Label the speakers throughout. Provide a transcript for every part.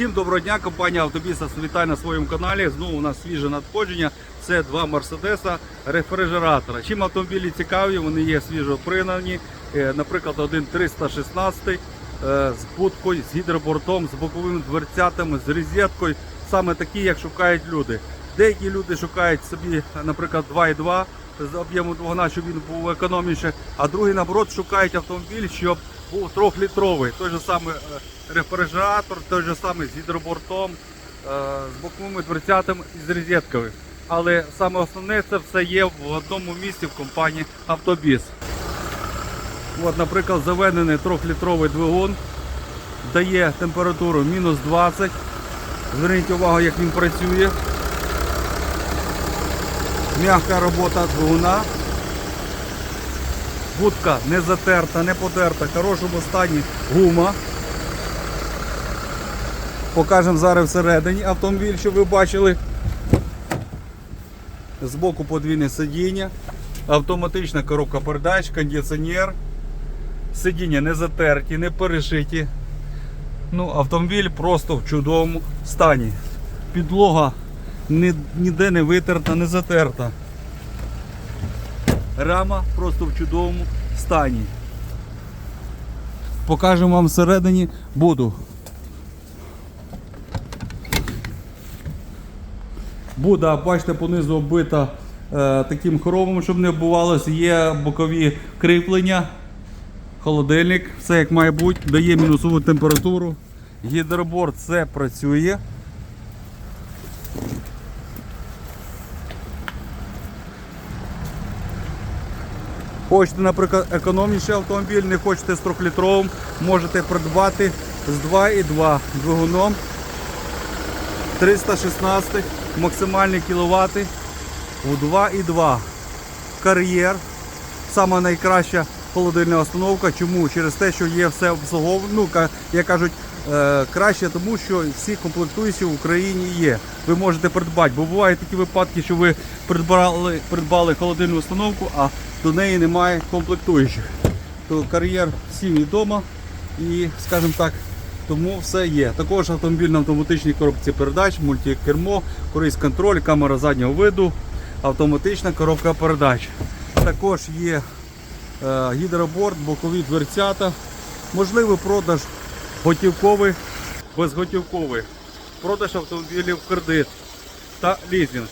Speaker 1: Всім доброго дня, компанія Автобіса вітає на своєму каналі. Знову у нас свіже надходження. Це два Мерседеса рефрижератора. Чим автомобілі цікаві, вони є свіжо пригнані. Е, Наприклад, один 316 е, з будкою, з гідробортом, з боковими дверцятами, з розеткою. Саме такі, як шукають люди. Деякі люди шукають собі, наприклад, 2,2 з об'єму двигуна, щоб він був економніше, а другі, наоборот, шукають автомобіль, щоб був трьохлітровий. Той же самий е, рефрижератор, той же самий з гідробортом, е, з боковими дверцятами і з розеткою. Але саме основне це все є в одному місці в компанії Автобіс. От, наприклад, заведений трьохлітровий двигун дає температуру мінус 20. Зверніть увагу, як він працює. М'яка робота двигуна. Будка не затерта, не потерта, в хорошому стані гума. Покажемо зараз всередині автомобіль, щоб ви бачили. Збоку подвійне сидіння, автоматична коробка передач, кондиціонер. Сидіння не затерті, не перешиті. Ну, автомобіль просто в чудовому стані. Підлога ні- ніде не витерта, не затерта. Рама просто в чудовому стані. Покажемо вам всередині буду. Буда, бачите, понизу оббита е, таким хромом, щоб не вбувалося. Є бокові кріплення, холодильник, все як має бути, дає мінусову температуру. Гідроборд все працює. Хочете, наприклад, економніший автомобіль, не хочете з 3-літровим, можете придбати з 2,2 двигуном 316 максимальні кіловати у 2,2 кар'єр. Сама найкраща холодильна установка. Чому? Через те, що є все обслуговано. Ну, як кажуть, краще, тому що всі комплектуючі в Україні є. Ви можете придбати, бо бувають такі випадки, що ви придбали, придбали холодильну установку, а до неї немає комплектуючих. То кар'єр всім відомо і, скажімо так, тому все є. Також автомобіль на автоматичній коробці передач, мультикермо, круїз контроль, камера заднього виду, автоматична коробка передач. Також є е, гідроборд, бокові дверцята, можливий продаж готівковий, безготівковий, продаж автомобілів в кредит та лізинг.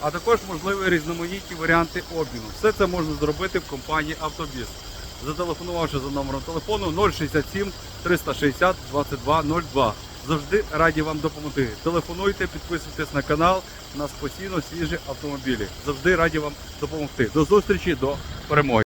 Speaker 1: А також можливі різноманітні варіанти обміну. Все це можна зробити в компанії Автобіс. Зателефонувавши за номером телефону 067 360 2202. Завжди раді вам допомогти. Телефонуйте, підписуйтесь на канал. У нас постійно свіжі автомобілі. Завжди раді вам допомогти. До зустрічі, до перемоги.